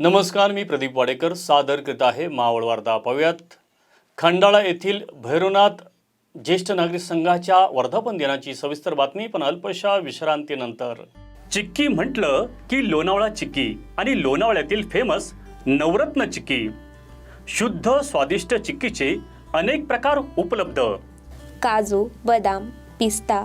नमस्कार मी प्रदीप वाडेकर. सादर करीत आहे मावळ वार्ता पाहूयात. खंडाळा येथील भैरवनाथ ज्येष्ठ नागरिक संघाच्या वर्धापन दिनाची सविस्तर बातमी पण अल्पशा विश्रांतीनंतर. चिक्की म्हटलं की लोणावळा चिक्की आणि लोणावळ्यातील फेमस नवरत्न चिक्की. शुद्ध स्वादिष्ट चिक्कीचे अनेक प्रकार उपलब्ध. काजू बदाम पिस्ता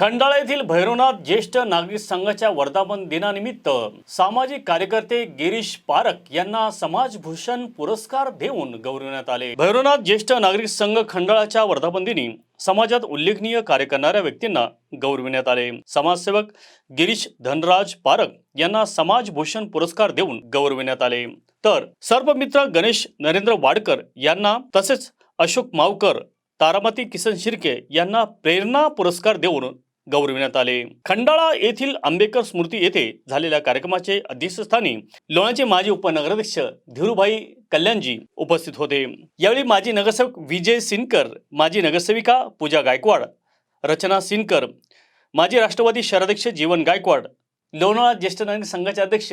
खंडाळा येथील भैरवनाथ ज्येष्ठ नागरिक संघाच्या वर्धापन दिनानिमित्त सामाजिक कार्यकर्ते गिरीश पारक यांना समाजभूषण पुरस्कार देऊन गौरवण्यात आले. भैरवनाथ ज्येष्ठ नागरिक संघ खंडाळाच्या वर्धापन दिनी समाजात उल्लेखनीय कार्य करणाऱ्या व्यक्तींना गौरविण्यात आले. समाजसेवक गिरीश धनराज पारक यांना समाजभूषण पुरस्कार देऊन गौरविण्यात आले. तर सर्पमित्र गणेश नरेंद्र वाडकर यांना तसेच अशोक मावकर तारामती किसन शिर्के यांना प्रेरणा पुरस्कार देऊन गौरविण्यात आले. खंडाळा येथील आंबेडकर स्मृती येथे झालेल्या कार्यक्रमाचे अध्यक्षस्थानी लोणाचे माजी उपनगराध्यक्ष धीरूभाई कल्याणजी उपस्थित होते. यावेळी माजी नगरसेवक विजय सिनकर माजी नगरसेविका पूजा गायकवाड रचना सिनकर माजी राष्ट्रवादी शहराध्यक्ष जीवन गायकवाड लोणाळा ज्येष्ठ नागरिक संघाचे अध्यक्ष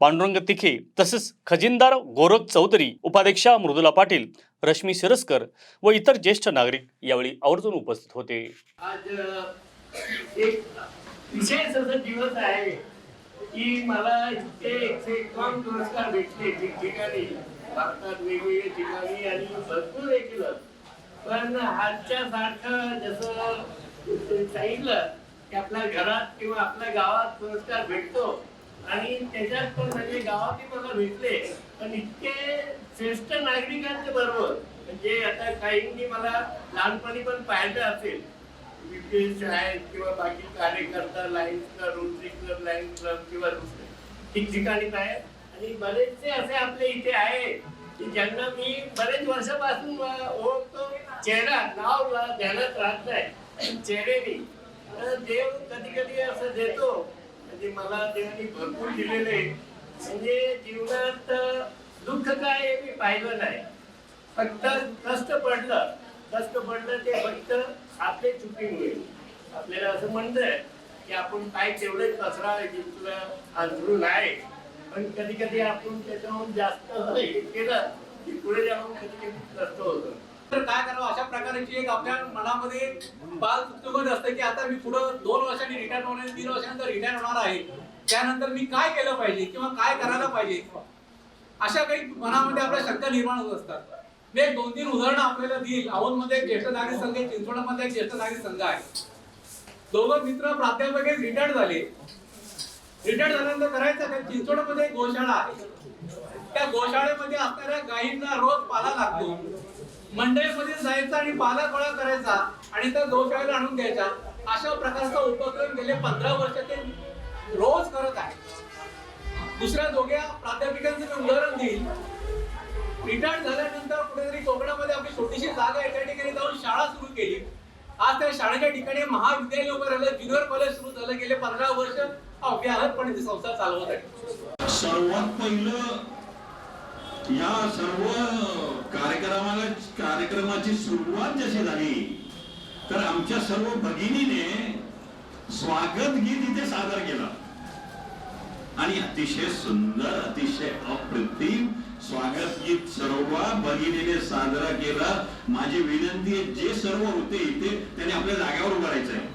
पांडुरंग तिखे तसेच खजिनदार गोरख चौधरी उपाध्यक्षा मृदुला पाटील रश्मी सिरस्कर व इतर ज्येष्ठ नागरिक यावेळी आवर्जून उपस्थित होते. आज एक विशेष असं दिवस आहे की मला इतके एकशे एकावन्न पुरस्कार भेटले ठिकठिकाणी. भारतात वेगवेगळ्या ठिकाणी आणि भरपूर हे केलं पण आजच्या सारखं जसं सांगितलं की आपल्या घरात किंवा आपल्या गावात पुरस्कार भेटतो. आणि त्याच्यात पण म्हणजे गावातही मला भेटले. पण इतके श्रेष्ठ नागरिकांचे बरोबर. म्हणजे आता काहींनी मला लहानपणी पण पाहिलं असेल. विपीएस आहेत किंवा बाकी कार्यकर्ता Lions club Rotary club club किंवा दुसरे. ठिकठिकाणी आहेत? आणि बरेचसे असे आपले इथे आहे की ज्यांना मी बरेच वर्षापासून ओळखतो. चेहरा नाव ला- ध्यानात राहत नाही. चेहरेनी देव कधी कधी असं देतो. म्हणजे मला देवाने भरपूर दिलेले म्हणजे जीवनात दुःख काय हे मी पाहिलं नाही. फक्त कष्ट पडलं. कष्ट पडलं ते फक्त आपले चुकीमुळे आपल्याला असं म्हणतंय की आपण काय तेवढे कचरा जिंकलं अंथरून आहे पण कधी कधी आपण त्याच्याहून जास्त केलं की पुढे जाऊन कधी कधी कष्ट होतं. तर काय करावं? अशा प्रकारची एक आपल्या मनामध्ये बाल उत्सुकता असतं की आता मी पुढं दोन वर्षांनी रिटायर होणार तीन वर्षानंतर रिटायर होणार आहे. त्यानंतर मी काय केलं पाहिजे किंवा काय करायला पाहिजे? अशा काही मनामध्ये आपल्या शंका निर्माण होत असतात. मी एक दोन तीन उदाहरणं आपल्याला देईल. औंधमध्ये एक ज्येष्ठ नागरिक संघ आहे चिंचवडमध्ये एक ज्येष्ठ नागरिक संघ आहे. दोघं मित्र प्राध्यापक रिटायर्ड झाले. रिटायर्ड झाल्यानंतर करायचं काय? चिंचवडमध्ये एक गोशाळा आहे. त्या गोशाळेमध्ये असणाऱ्या गायींना रोज पाला लागतो. मंडईमध्ये जायचा आणि पाला गोळा करायचा आणि त्या गोशाळेला आणून द्यायचा. अशा प्रकारचा उपक्रम गेले पंधरा वर्ष ते रोज करत आहे. दुसऱ्या दोघ्या प्राध्यापिकांचं मी उदाहरण देईल रिटायर्ड झाल्यानंतर छोटीशी जागा आहे त्या ठिकाणी जाऊन शाळा सुरू केली. आज त्या शाळेच्या ठिकाणी महाविद्यालय उभं राहिलं ज्युनियर कॉलेज सुरू झालं. गेले पंधरा वर्ष अव्याहतपणे ती संस्था चालवत आहे. सर्वात पहिलं या सर्व कार्यक्रमाला कार्यक्रमाची सुरुवात जशी झाली तर आमच्या सर्व भगिनीने स्वागत गीत इथे सादर केलं. आणि अतिशय सुंदर अतिशय अप्रतिम स्वागत गीत सर्व भगिनीने साजरा केला. माझी विनंती आहे जे सर्व होते इथे त्यांनी आपल्या जागेवर उभारायचं आहे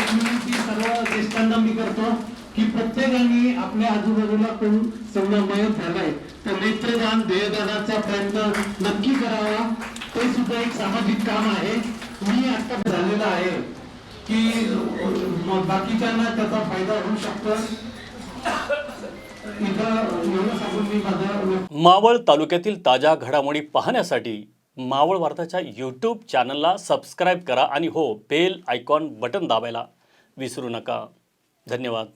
एक विनंती सर्व ज्येष्ठांना मी करतो की प्रत्येकाने आपल्या आजूबाजूला कोण समजा झालाय तर नेत्रदान देहदानाचा प्रयत्न नक्की करावा. ते सुद्धा एक सामाजिक काम आहे. मी आता झालेला आहे. की बाकीच्यांना त्याचा फायदा होऊ शकतो. मावळ तालुक्यातील ताज्या घडामोडी पाहण्यासाठी मावळ वार्ताच्या यूट्यूब चॅनलला सबस्क्राईब करा आणि हो बेल आयकॉन बटन दाबायला विसरू नका. धन्यवाद.